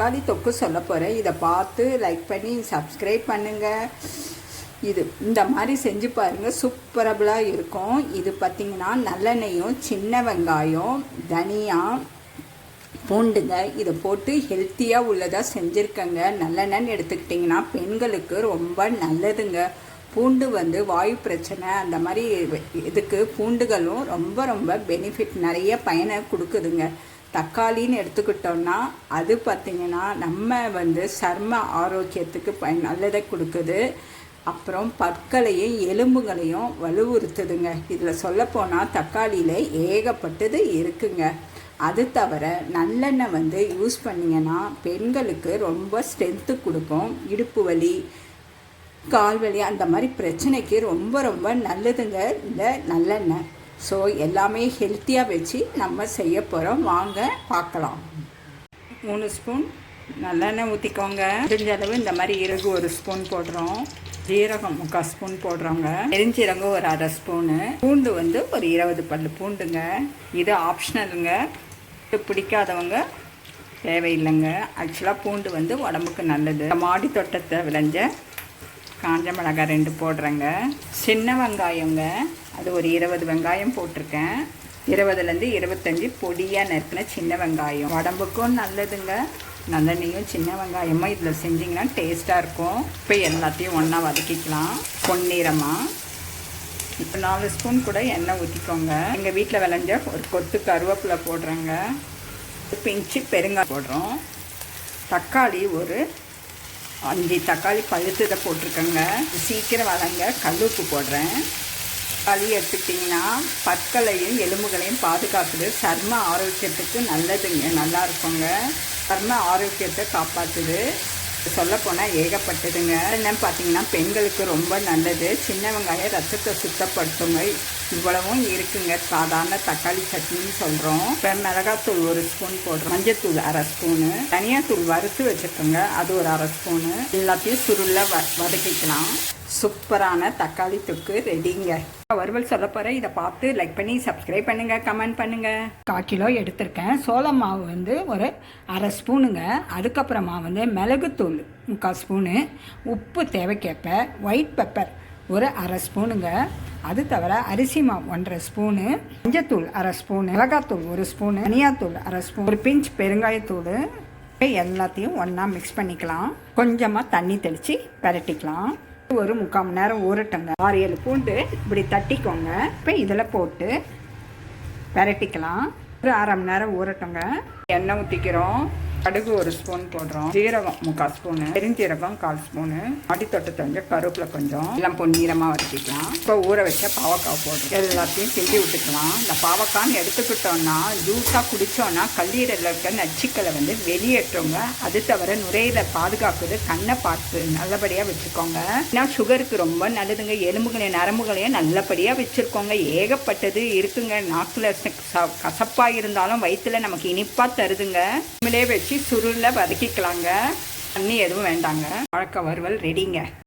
தக்காளி தொக்கு சொல்ல போகிறேன் இதை பார்த்து லைக் பண்ணி சப்ஸ்கிரைப் பண்ணுங்கள் இது இந்த மாதிரி செஞ்சு பாருங்கள் சூப்பரபுளாக இருக்கும். இது பார்த்திங்கன்னா நல்லெண்ணெயும் சின்ன வெங்காயம் தனியா பூண்டுங்க. இதை போட்டு ஹெல்த்தியாக உள்ளதாக செஞ்சுருக்கங்க. நல்லெண்ணெய்னு எடுத்துக்கிட்டிங்கன்னா பெண்களுக்கு ரொம்ப நல்லதுங்க. பூண்டு வந்து வாயு பிரச்சனை அந்த மாதிரி இதுக்கு பூண்டுகளும் ரொம்ப ரொம்ப பெனிஃபிட் நிறைய பயனை கொடுக்குதுங்க. தக்காளின்னு எடுத்துக்கிட்டோம்னா அது பார்த்திங்கன்னா நம்ம வந்து சர்ம ஆரோக்கியத்துக்கு பயன் நல்லதை கொடுக்குது. அப்புறம் பற்களையும் எலும்புகளையும் வலுவுறுத்துதுங்க. இதில் சொல்லப்போனால் தக்காளியில் ஏகப்பட்டது இருக்குங்க. அது தவிர நல்லெண்ணெய் வந்து யூஸ் பண்ணிங்கன்னா பெண்களுக்கு ரொம்ப ஸ்ட்ரென்த்து கொடுக்கும். இடுப்பு வலி கால் வலி அந்த மாதிரி பிரச்சனைக்கு ரொம்ப ரொம்ப நல்லதுங்க. இந்த நல்லெண்ணெய் ஸோ எல்லாமே ஹெல்த்தியாக வச்சு நம்ம செய்ய போகிறோம் வாங்க பார்க்கலாம். மூணு ஸ்பூன் நல்லெண்ணெய் ஊற்றிக்கோங்க முடிஞ்ச அளவு இந்த மாதிரி இறகு ஒரு ஸ்பூன் போடுறோம். ஜீரகம் முக்கால் ஸ்பூன் போடுறோங்க. பெருஞ்சீரகம் ஒரு அரை ஸ்பூனு. பூண்டு வந்து ஒரு இருபது பல்லு பூண்டுங்க. இது ஆப்ஷனலுங்க இது பிடிக்காதவங்க தேவையில்லைங்க. ஆக்சுவலாக பூண்டு வந்து உடம்புக்கு நல்லது. மாடி தோட்டத்தை விளைஞ்ச காஞ்ச மிளகாய் ரெண்டு போடுறேங்க. சின்ன வெங்காயங்க. அது ஒரு இருபது வெங்காயம் போட்டிருக்கேன். இருபதுலேருந்து இருபத்தஞ்சி பொடியாக நறுக்கின சின்ன வெங்காயம். உடம்புக்கும் நல்லதுங்க. நல்லெண்ணையும் சின்ன வெங்காயமும் இதில் செஞ்சிங்கன்னா டேஸ்ட்டாக இருக்கும். இப்போ எல்லாத்தையும் ஒன்றா வதக்கிக்கலாம். பொன்னிறமாக இப்போ நாலு ஸ்பூன் கூட எண்ணெய் ஊற்றிக்கோங்க எங்கள் வீட்டில் விளைஞ்ச ஒரு கொத்து கருவேப்பிலை போடுறேங்க. பிஞ்சு பெருங்காய் போடுறோம். தக்காளி ஒரு அஞ்சு தக்காளி பழுத்ததை போட்டிருக்கேங்க. சீக்கிரம் வளங்க கல்லுப்பு போடுறேன். தக்காளி எடுத்துக்கிட்டிங்கன்னா பற்களையும் எலும்புகளையும் பாதுகாக்குது சர்ம ஆரோக்கியத்துக்கு நல்லதுங்க. நல்லா இருக்குங்க. சர்ம ஆரோக்கியத்தை காப்பாற்றுது சொல்லப்போனால் ஏகப்பட்டதுங்க. என்னன்னு பார்த்தீங்கன்னா பெண்களுக்கு ரொம்ப நல்லது. சின்ன வெங்காயம் ரத்தத்தை சுத்தப்படுத்துங்க. இவ்வளவும் இருக்குங்க. சாதாரண தக்காளி சட்னின்னு சொல்கிறோம் இப்போ மிளகாத்தூள் ஒரு ஸ்பூன் போடுறோம். மஞ்சத்தூள் அரை ஸ்பூனு. தனியாத்தூள் வறுத்து வச்சுக்கோங்க. அது ஒரு அரை ஸ்பூனு. எல்லாத்தையும் சுருளாக வ வதக்கிக்கலாம். சூப்பரான தக்காளி தொக்கு ரெடிங்க. வறுவல் சொல்ல போகிறேன் இதை பார்த்து லைக் பண்ணி சப்ஸ்கிரைப் பண்ணுங்கள் கமெண்ட் பண்ணுங்கள் கால் கிலோ எடுத்திருக்கேன். சோள மாவு வந்து ஒரு அரை ஸ்பூனுங்க. அதுக்கப்புறமா வந்து மிளகுத்தூள் முக்கால் ஸ்பூனு. உப்பு தேவைக்கேற்ப. ஒயிட் பெப்பர் ஒரு அரை ஸ்பூனுங்க. அது தவிர அரிசி மாவு ஒன்றரை ஸ்பூனு. மஞ்சத்தூள் அரை ஸ்பூனு. மிளகாத்தூள் ஒரு ஸ்பூனு. தனியாத்தூள் அரை ஸ்பூன். ஒரு பிஞ்ச் பெருங்காயத்தூள். எல்லாத்தையும் ஒன்றா மிக்ஸ் பண்ணிக்கலாம். கொஞ்சமாக தண்ணி தெளித்து பரட்டிக்கலாம். ஒரு முக்கால் மணி நேரம் ஊறட்டுங்க. ஆறு ஏழு பூண்டு இப்படி தட்டிக்கோங்க. இப்போ இதில் போட்டு பரட்டிக்கலாம் ஒரு அரை மணி நேரம் ஊறட்டுங்க. எண்ணெய் ஊற்றிக்கிறோம் கடுகு ஒரு ஸ்பூன் போடுறோம். ஜீரகம் முக்கால் ஸ்பூனு. பெருஞ்சீரகம் கால் ஸ்பூனு. அடித்தொட்டத்தை கொஞ்சம் கருப்பில் கொஞ்சம். எல்லாம் பொன்னீரமாக வச்சுக்கலாம் இப்போ ஊற வச்ச பாவக்காய் போடுறோம். எல்லாத்தையும் கிண்டி விட்டுக்கலாம். இந்த பாவக்காய்ன்னு எடுத்துக்கிட்டோம்னா ஜூஸாக குடித்தோன்னா கல்லீரலில் இருக்க நச்சுக்களை வந்து வெளியேற்றோங்க. அது தவிர நுரையில பாதுகாக்குது. கண்ணை பார்த்து நல்லபடியாக வச்சுக்கோங்க. ஏன்னா சுகருக்கு ரொம்ப நல்லதுங்க. எலும்புகளையும் நரம்புகளையும் நல்லபடியாக வச்சுருக்கோங்க ஏகப்பட்டது இருக்குங்க. நாக்கில் கசப்பாக இருந்தாலும் வயிற்றுல நமக்கு இனிப்பாக தருதுங்க. நம்மளே வச்சு சுருளில் வதக்கிக்கலாங்க. தண்ணி எதுவும் வேண்டாங்க. வழக்க வறுவல் ரெடிங்க